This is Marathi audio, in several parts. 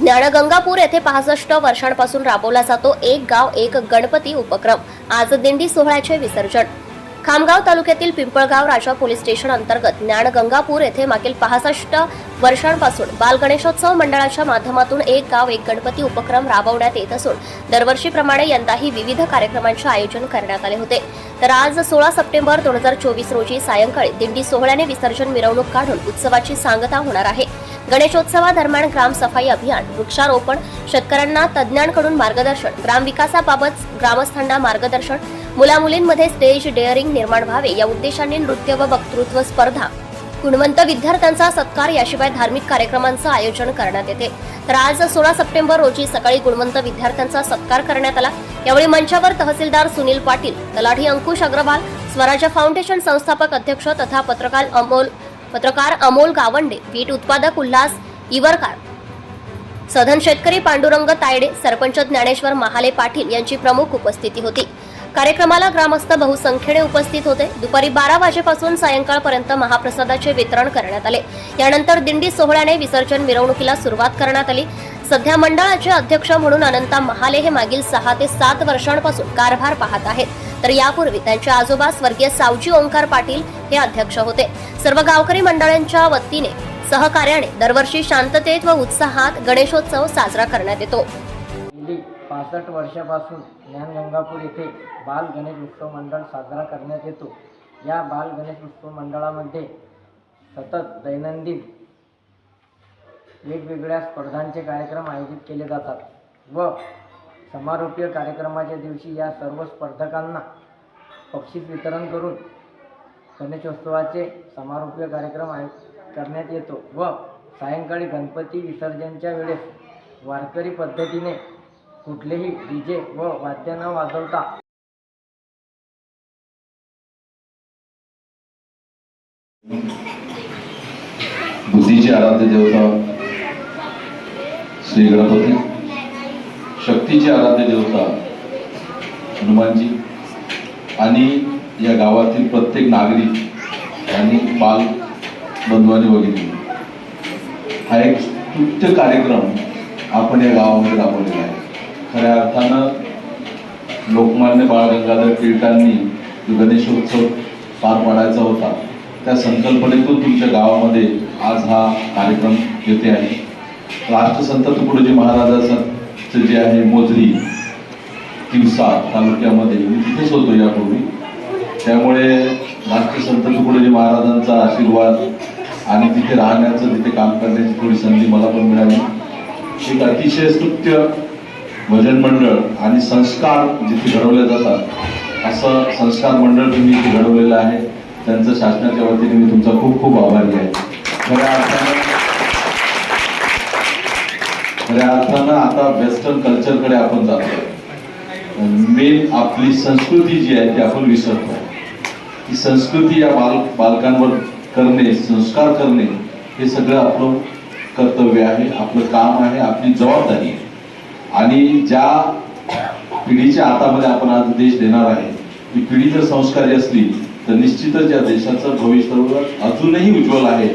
ज्ञानगंगापूर येथे पासष्ट वर्षांपासून राबवला जातो एक गाव एक गणपती उपक्रम. आज दिंडी सोहळ्याचे विसर्जन. खामगाव तालुक्यातील पिंपळगाव राजा पोलीस स्टेशन अंतर्गत ज्ञानगंगापूर येथे मागील पासष्ट वर्षांपासून बालगणेशोत्सव मंडळाच्या माध्यमातून एक गाव एक गणपती उपक्रम राबवण्यात येत असून दरवर्षीप्रमाणे यंदाही विविध कार्यक्रमांचे आयोजन करण्यात आले होते. तर आज सोळा सप्टेंबर दोन हजार चोवीस रोजी सायंकाळी दिंडी सोहळ्याने विसर्जन मिरवणूक काढून उत्सवाची सांगता होणार आहे. गणेशोत्सवादरम्यान ग्रामसफाई अभियान वृक्षारोपण शेतकऱ्यांना तज्ज्ञांकडून मार्गदर्शन ग्रामविकासाबाबत ग्रामस्थांना मार्गदर्शन मुलामुलींमध्ये स्टेज डेअरिंग निर्माण व्हावे या उद्देशाने नृत्य व वक्तृत्व स्पर्धा. गुणवंत विद्यार्थ्यांचा सत्कार याशिवाय धार्मिक कार्यक्रमांचं आयोजन करण्यात येते. तर आज सोळा सप्टेंबर रोजी सकाळी गुणवंत विद्यार्थ्यांचा सत्कार करण्यात आला. यावेळी मंचावर तहसीलदार सुनील पाटील तलाठी अंकुश अग्रवाल स्वराज्य फाउंडेशन संस्थापक अध्यक्ष तथा पत्रकार अमोल पत्रकार अमोल गावंडे वीट उत्पादक उल्हास इवरकार. सधन शेतकरी पांडुरंग तायडे सरपंच ज्ञानेश्वर महाले पाटील यांची प्रमुख उपस्थिती होती. कार्यक्रमाला ग्रामस्थ बहुसंख्येने उपस्थित होते. दुपारी बारा वाजेपासून सायंकाळपर्यंत महाप्रसादाचे वितरण करण्यात आले. यानंतर दिंडी सोहळ्याने विसर्जन मिरवणुकीला सुरुवात करण्यात आली. सध्या मंडळाचे अध्यक्ष म्हणून अनंता महाले हे मागील सहा ते सात वर्षांपासून कारभार पाहत आहेत. तर यापूर्वी त्यांचे आजोबा स्वर्गीय सावजी ओंकार पाटील हे अध्यक्ष होते. सर्व गावकरी मंडळांच्या वतीने सहकार्याने दरवर्षी शांततेत व उत्साहात गणेशोत्सव साजरा करण्यात येतो. गेली पासष्ट वर्षापासून ज्ञानगंगापूर येथे बाल गणेश उत्सव मंडळ साजरा करण्यात येतो. या बाल गणेश उत्सव मंडळामध्ये सतत दैनंदिन वेगवेगळ्या स्पर्धांचे कार्यक्रम आयोजित केले जातात व समारोपीय कार्यक्रमाच्या दिवशी या सर्व स्पर्धकांना बक्षीस वितरण करून गणेशोत्सवाचे समारोपीय कार्यक्रम आयो करण्यात येतो व सायंकाळी गणपती विसर्जनच्या वेळेस वारकरी पद्धतीने कुठलेही डी जे व वाद्य न वाजवता बुद्धीची आराध्य देवता श्री गणपती शक्तीची आराध्य देवता हनुमानजी आणि या गावातील प्रत्येक नागरिक आणि बाल बंधवाने आणि हा एक स्तुत्य कार्यक्रम आपण या गावामध्ये राबवलेला आहे. खऱ्या अर्थानं लोकमान्य बाळ गंगाधर टिळकांनी जो गणेशोत्सव पार पाडायचा होता त्या संकल्पनेतून तुमच्या गावामध्ये आज हा कार्यक्रम येते आहे. राष्ट्रसंत तुकडोजी महाराजांचं जे आहे मोजरी दिवसा तालुक्यामध्ये मी तिथेच होतो यापूर्वी. त्यामुळे संत तुकडोजी महाराजांचा आशीर्वाद आणि तिथे राहण्याचं तिथे काम करण्याची थोडी संधी मला पण मिळाली. एक अतिशय स्तुत्य भजन मंडळ आणि संस्कार जिथे घडवले जातात असं संस्कार मंडळ तुम्ही इथे घडवलेलं आहे. त्यांचं शासनाच्या वतीने मी तुमचा खूप खूप आभारी आहे. खऱ्या अर्थानं खऱ्या अर्थानं आता वेस्टर्न कल्चरकडे आपण जातो मेन आपली संस्कृती जी आहे ती आपण विसरतो की संस्कृती या बाल बालकांवर करणे संस्कार करणे हे सगळं आपलं कर्तव्य आहे आपलं काम आहे आपली जबाबदारी आहे. आणि ज्या पिढीच्या हातामध्ये आपण आज देश देणार आहे ती पिढी जर संस्कारी असली तर निश्चितच या देशाचं भविष्य अजूनही उज्ज्वल आहे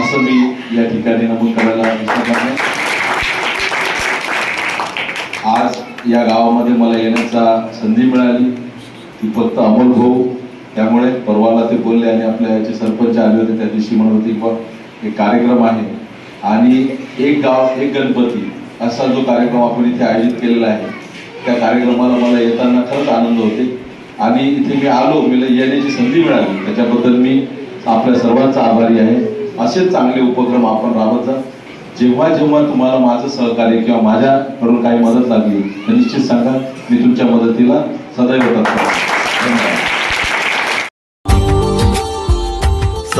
असं मी या ठिकाणी नमूद करायला आज या गावामध्ये मला येण्याचा संधी मिळाली. ती फक्त अमोल भाऊ त्यामुळे परवाला ते बोलले आणि आपल्या याचे सरपंच आले होते त्या दिवशी म्हणत होते की एक कार्यक्रम आहे आणि एक गाव एक गणपती असा जो कार्यक्रम आपण इथे आयोजित केलेला आहे. त्या कार्यक्रमाला मला येताना खरंच आनंद होते. आणि इथे मी आलो मला येण्याची संधी मिळाली. त्याच्याबद्दल मी आपल्या सर्वांचा आभारी आहे. असेच चांगले उपक्रम आपण राबवत जा. जेव्हा जेव्हा तुम्हाला माझं सहकार्य किंवा माझ्याकडून काही मदत लागली तर निश्चित सांगा मी तुमच्या मदतीला सदैव तत्पर धन्यवाद.